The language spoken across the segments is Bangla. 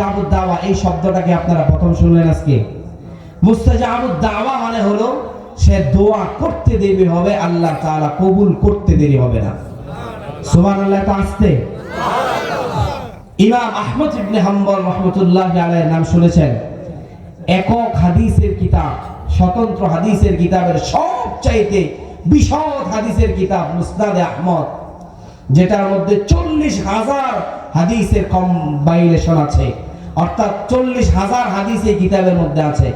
মুস্তাজাবুদ দাওয়া এই শব্দটাকে আপনারা প্রথম শুনলেন আজকে। মুস্তাজাবুদ দাওয়া মানে হলো, সে দোয়া করতে দেরি হবে, আল্লাহ তাআলা কবুল করতে দেরি হবে না। সুবহানাল্লাহ তো আসতে। ইমাম আহমদ ইবনে হাম্বল রহমতুল্লাহ আলাইহির নাম শুনেছেন। একক হাদিসের কিতাব, স্বতন্ত্র হাদিসের কিতাবের সবচাইতে বিশদ হাদিসের কিতাব মুসনাদে আহমদ, যেটার মধ্যে চল্লিশ হাজার হাদিসের কম্বাইলেশন আছে। অর্থাৎ চল্লিশ হাজার হাদিস এই কিতাবের মধ্যে আছে।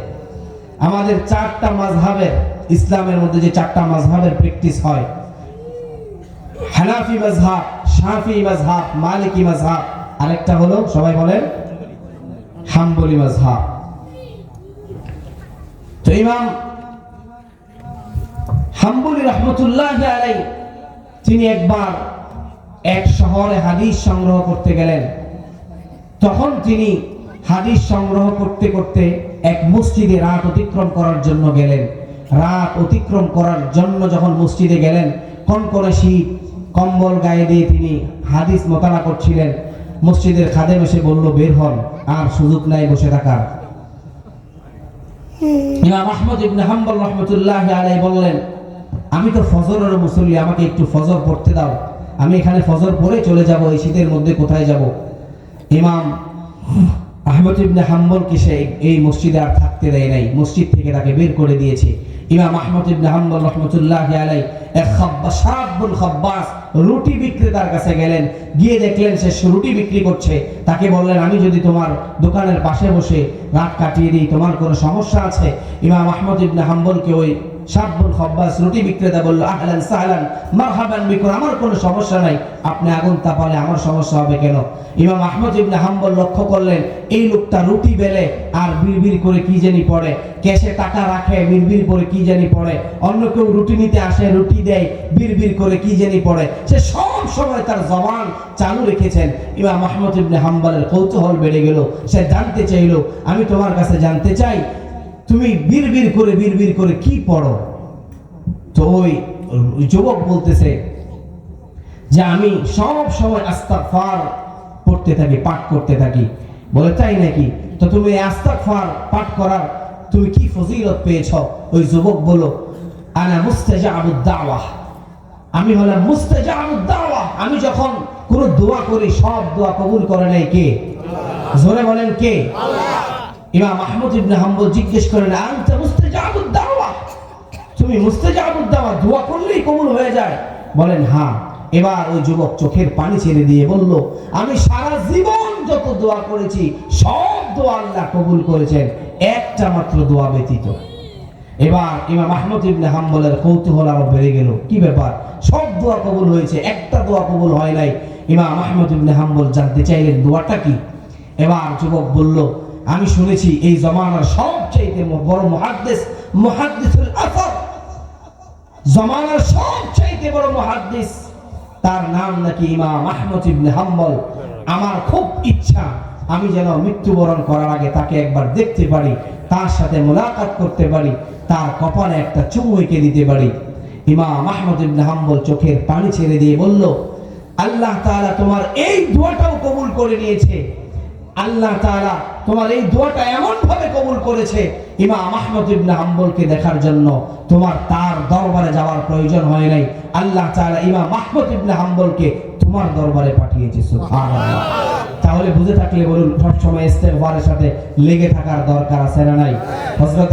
আমাদের চারটা মাযহাবের, ইসলামের মধ্যে যে চারটা মাযহাবের প্র্যাকটিস হয়। হানাফি মাযহাব, শাফি মাযহাব, মালিকি মাযহাব, আরেকটা হলো, সবাই বলেন, হাম্বলি মাযহাব। তো ইমাম হাম্বলি রহমতুল্লাহ আলাই তিনি একবার এক শহরে হাদিস সংগ্রহ করতে গেলেন। তখন তিনি হাদিস সংগ্রহ করতে করতে এক মসজিদে রাত অতিক্রম করার জন্য গেলেন। রাত অতিক্রম করার জন্য যখন মসজিদে গেলেন কনকনে শীত কম্বল গায়ে দিয়ে তিনি হাদিস মোতালা করছিলেন। মসজিদের খাদেম এসে বলল বের হন আর সুযোগ নাই বসে থাকার ইমাম আহমদ ইবনে হাম্বল রহমতুল্লাহ আলাই বললেন আমি তো ফজরের মুসল্লি আমাকে একটু ফজর পড়তে দাও। আমি এখানে ফজর পড়ে চলে যাব এই শীতের মধ্যে কোথায় যাব? ইমাম আহমদ ইবনে হাম্বলকে সে এই মসজিদে আর থাকতে দেয় নাই? মসজিদ থেকে তাকে বের করে দিয়েছে। ইমাম আহমদ ইবনে হাম্বল রহমতুল্লাহ আলাই এক খাব্বাস শাবুল খাব্বাস রুটি বিক্রেতার কাছে গেলেন। গিয়ে দেখলেন সে রুটি বিক্রি করছে। তাকে বললেন, আমি যদি তোমার দোকানের পাশে বসে রাত কাটিয়ে দিই, তোমার কোনো সমস্যা আছে? ইমাম আহমদ ইবনে হাম্বলকে ওই শাবুল খাব্বাস রুটি বিক্রেতা আহলান সাহলান, মারহাবান আমার কোনো সমস্যা নাই। আপনি আগুন তাপালে আমার সমস্যা হবে কেন? ইমাম আহমদ ইবনে হাম্বল লক্ষ্য করলেন, এই লোকটা রুটি বেলে আর বিড়বিড় করে কি জানি পড়ে। ক্যাশে টাকা রাখে, বিড়বিড় করে কি জানি পড়ে। অন্য কেউ রুটি নিতে আসে, রুটি দেয়, বিড়বিড় করে কি জানি পড়ে। সে সব সময় তার জবান চালু রেখেছেন। ইমাম আহমদ ইবনে হাম্বলের কৌতূহল বেড়ে গেল। সে জানতে চাইলো, আমি তোমার কাছে জানতে চাই তুমি বিড়বিড় করে বিড়বিড় করে কি পড়ো? তো ওই যুবক বলতেছে যে আমি সব সময় আস্তাগফার পড়তে থাকি, পাঠ করতে থাকি। বলে, তাই নাকি? তো তুমি এই আস্তাগফার পাঠ করার তুমি কি ফজিলত পেয়েছ? ওই যুবক বলো আনা মুস্তাজাবুদ দাওয়া। আমি হলাম মুস্তাজাবুদ দাওয়া। আমি যখন কোন দোয়া করি, সব দোয়া কবুল করে নেয় কে? জোরে বলেন কে? ইমাম মাহমুদ ইবনে হাম্বল জিজ্ঞেস করেন, আনতা মুস্তাজাবুদ দাওয়া? তুমি মুস্তাজাবুদ দাওয়া, দোয়া করলেই কবুল হয়ে যায়। বলেন হ্যাঁ। এবার ওই যুবক চোখের পানি ছেড়ে দিয়ে বলল, আমি সারা জীবন যত দোয়া করেছি, সব দোয়া আল্লাহ কবুল করেছেন, একটা মাত্র দোয়া ব্যতীত। এবার ইমাম আহমদ ইবনে হাম্বলের কৌতূহল আরও বেড়ে গেল। কি ব্যাপার? সব দোয়া কবুল হয়েছে, একটা দোয়া কবুল হয় নাই। ইমাম আহমদ ইবনে হাম্বল জানতে চাইলেন দোয়াটা কি? এবার যুবক বলল আমি শুনেছি এই জমানার সবচাইতে বড় মহাদ্দেশ মহাদ্দেশুল আসর জমানার সবচাইতে বড় মহাদ্দেশ তার নাম নাকি ইমাম আহমদ ইবনে হাম্বল। আমার খুব ইচ্ছা আমি যেন মৃত্যুবরণ করার আগে তাকে একবার দেখতে পারি, তার সাথে মোলাকাত করতে পারি, তার কপালে একটা চুমু এঁকে দিতে পারি। ইমাম আহমদ ইবনে হাম্বল চোখের পানি ছেড়ে দিয়ে বলল, আল্লাহ তাআলা তোমার এই দোয়াটাও কবুল করে নিয়েছে। আল্লাহ তারা তোমার এই দোয়াটা এমন ভাবে কবুল করেছে, ইমাম আহমদ ইবনে হাম্বলকে দেখার জন্য তোমার তার দরবারে যাওয়ার প্রয়োজন হয় নাই। আল্লাহ তারা ইমাম আহমদ ইবনে হাম্বলকে তোমার দরবারে পাঠিয়েছে তাহলে বুঝে থাকলে বলুন, সবসময় ইস্তেগফারের সাথে লেগে থাকার দরকার আছে না নাই? হযরত